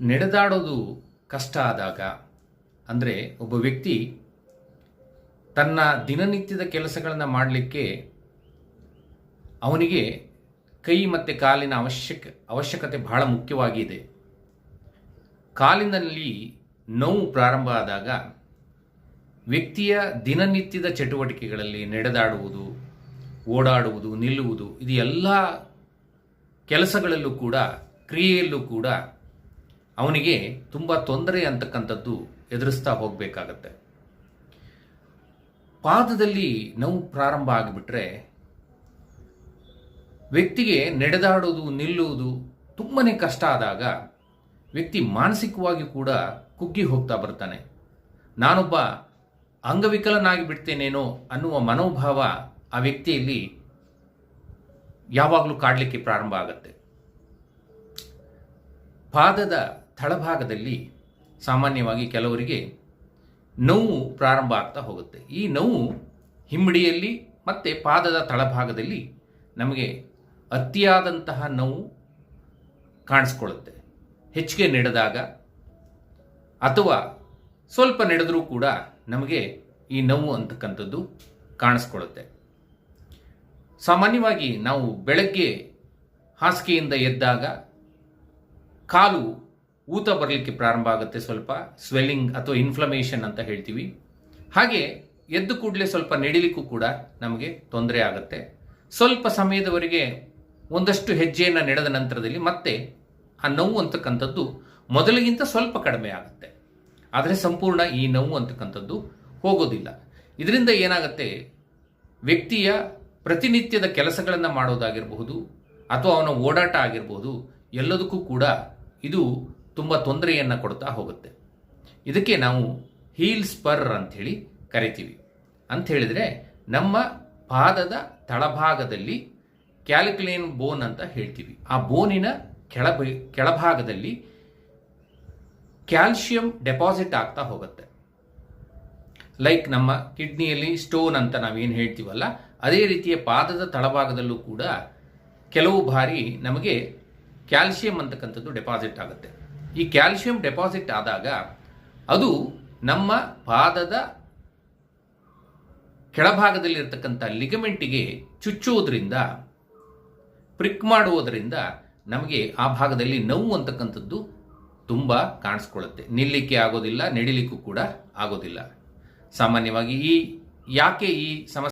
ನಡೆದಾಡೋದು ಕಷ್ಟ ಆದಾಗ, ಅಂದರೆ ಒಬ್ಬ ವ್ಯಕ್ತಿ ತನ್ನ ದಿನನಿತ್ಯದ ಕೆಲಸಗಳನ್ನು ಮಾಡಲಿಕ್ಕೆ ಅವನಿಗೆ ಕೈ ಮತ್ತು ಕಾಲಿನ ಅವಶ್ಯಕ, ಅವಶ್ಯಕತೆ ಬಹಳ ಮುಖ್ಯವಾಗಿದೆ. ಕಾಲಿನಲ್ಲಿ ನೋವು ಪ್ರಾರಂಭ ಆದಾಗ ವ್ಯಕ್ತಿಯ ದಿನನಿತ್ಯದ ಚಟುವಟಿಕೆಗಳಲ್ಲಿ ನಡೆದಾಡುವುದು, ಓಡಾಡುವುದು, ನಿಲ್ಲುವುದು, ಇದು ಎಲ್ಲ ಕೆಲಸಗಳಲ್ಲೂ ಕೂಡ, ಕ್ರಿಯೆಯಲ್ಲೂ ಕೂಡ ಅವನಿಗೆ ತುಂಬ ತೊಂದರೆ ಅಂತಕ್ಕಂಥದ್ದು ಎದುರಿಸ್ತಾ ಹೋಗಬೇಕಾಗತ್ತೆ. ಪಾದದಲ್ಲಿ ನೋವು ಪ್ರಾರಂಭ ಆಗಿಬಿಟ್ರೆ ವ್ಯಕ್ತಿಗೆ ನಡೆದಾಡೋದು ನಿಲ್ಲುವುದು ತುಂಬಾ ಕಷ್ಟ ಆದಾಗ ವ್ಯಕ್ತಿ ಮಾನಸಿಕವಾಗಿ ಕೂಡ ಕುಗ್ಗಿ ಹೋಗ್ತಾ ಬರ್ತಾನೆ. ನಾನೊಬ್ಬ ಅಂಗವಿಕಲನಾಗಿ ಬಿಡ್ತೇನೇನೋ ಅನ್ನುವ ಮನೋಭಾವ ಆ ವ್ಯಕ್ತಿಯಲ್ಲಿ ಯಾವಾಗಲೂ ಕಾಡಲಿಕ್ಕೆ ಪ್ರಾರಂಭ ಆಗುತ್ತೆ. ಪಾದದ ತಳಭಾಗದಲ್ಲಿ ಸಾಮಾನ್ಯವಾಗಿ ಕೆಲವರಿಗೆ ನೋವು ಪ್ರಾರಂಭ ಆಗ್ತಾ ಹೋಗುತ್ತೆ. ಈ ನೋವು ಹಿಂಬಡಿಯಲ್ಲಿ ಮತ್ತು ಪಾದದ ತಳಭಾಗದಲ್ಲಿ ನಮಗೆ ಅತಿಯಾದಂತಹ ನೋವು ಕಾಣಿಸ್ಕೊಳ್ಳುತ್ತೆ. ಹೆಚ್ಚಿಗೆ ನಡೆದಾಗ ಅಥವಾ ಸ್ವಲ್ಪ ನಡೆದರೂ ಕೂಡ ನಮಗೆ ಈ ನೋವು ಅಂತಕ್ಕಂಥದ್ದು ಕಾಣಿಸ್ಕೊಳ್ಳುತ್ತೆ. ಸಾಮಾನ್ಯವಾಗಿ ನಾವು ಬೆಳಗ್ಗೆ ಹಾಸಿಗೆಯಿಂದ ಎದ್ದಾಗ ಕಾಲು ಊತ ಬರಲಿಕ್ಕೆ ಪ್ರಾರಂಭ ಆಗುತ್ತೆ ಸ್ವಲ್ಪ ಸ್ವೆಲ್ಲಿಂಗ್ ಅಥವಾ ಇನ್ಫ್ಲಮೇಷನ್ ಅಂತ ಹೇಳ್ತೀವಿ. ಹಾಗೆ ಎದ್ದು ಕೂಡಲೇ ಸ್ವಲ್ಪ ನಡಿಲಿಕ್ಕೂ ಕೂಡ ನಮಗೆ ತೊಂದರೆ ಆಗುತ್ತೆ. ಸ್ವಲ್ಪ ಸಮಯದವರೆಗೆ ಒಂದಷ್ಟು ಹೆಜ್ಜೆಯನ್ನು ನಡೆದ ನಂತರದಲ್ಲಿ ಮತ್ತೆ ಆ ನೋವು ಅಂತಕ್ಕಂಥದ್ದು ಮೊದಲಿಗಿಂತ ಸ್ವಲ್ಪ ಕಡಿಮೆ ಆಗುತ್ತೆ. ಆದರೆ ಸಂಪೂರ್ಣ ಈ ನೋವು ಅಂತಕ್ಕಂಥದ್ದು ಹೋಗೋದಿಲ್ಲ. ಇದರಿಂದ ಏನಾಗುತ್ತೆ, ವ್ಯಕ್ತಿಯ ಪ್ರತಿನಿತ್ಯದ ಕೆಲಸಗಳನ್ನು ಮಾಡೋದಾಗಿರಬಹುದು ಅಥವಾ ಅವನ ಓಡಾಟ ಆಗಿರಬಹುದು, ಎಲ್ಲದಕ್ಕೂ ಕೂಡ ಇದು ತುಂಬ ತೊಂದರೆಯನ್ನು ಕೊಡ್ತಾ ಹೋಗುತ್ತೆ. ಇದಕ್ಕೆ ನಾವು ಹೀಲ್ ಸ್ಪರ್ ಅಂಥೇಳಿ ಕರಿತೀವಿ. ಅಂತ ಹೇಳಿದರೆ ನಮ್ಮ ಪಾದದ ತಳಭಾಗದಲ್ಲಿ ಕ್ಯಾಲ್ಕುಲೇನ್ ಬೋನ್ ಅಂತ ಹೇಳ್ತೀವಿ. ಆ ಬೋನಿನ ಕೆಳ ಕೆಳಭಾಗದಲ್ಲಿ ಕ್ಯಾಲ್ಶಿಯಂ ಡೆಪಾಸಿಟ್ ಆಗ್ತಾ ಹೋಗುತ್ತೆ. ಲೈಕ್ ನಮ್ಮ ಕಿಡ್ನಿಯಲ್ಲಿ ಸ್ಟೋನ್ ಅಂತ ನಾವೇನು ಹೇಳ್ತೀವಲ್ಲ, ಅದೇ ರೀತಿಯ ಪಾದದ ತಳಭಾಗದಲ್ಲೂ ಕೂಡ ಕೆಲವು ಬಾರಿ ನಮಗೆ ಕ್ಯಾಲ್ಶಿಯಂ ಅಂತಕ್ಕಂಥದ್ದು ಡೆಪಾಸಿಟ್ ಆಗುತ್ತೆ. ಈ ಕ್ಯಾಲ್ಶಿಯಂ ಡೆಪಾಸಿಟ್ ಆದಾಗ ಅದು ನಮ್ಮ ಪಾದದ ಕೆಳಭಾಗದಲ್ಲಿರ್ತಕ್ಕಂಥ ಲಿಗಮೆಂಟಿಗೆ ಚುಚ್ಚುವುದರಿಂದ, ಪ್ರಿಕ್ ಮಾಡುವುದರಿಂದ ನಮಗೆ ಆ ಭಾಗದಲ್ಲಿ ನೋವು ಅಂತಕ್ಕಂಥದ್ದು ತುಂಬ ಕಾಣಿಸ್ಕೊಳ್ಳುತ್ತೆ. ನಿಲ್ಲಿಕ್ಕೆ ಆಗೋದಿಲ್ಲ, ನಡಿಲಿಕ್ಕೂ ಕೂಡ ಆಗೋದಿಲ್ಲ. ಸಾಮಾನ್ಯವಾಗಿ ಈ, ಯಾಕೆ ಈ ಸಮಸ್ಯೆ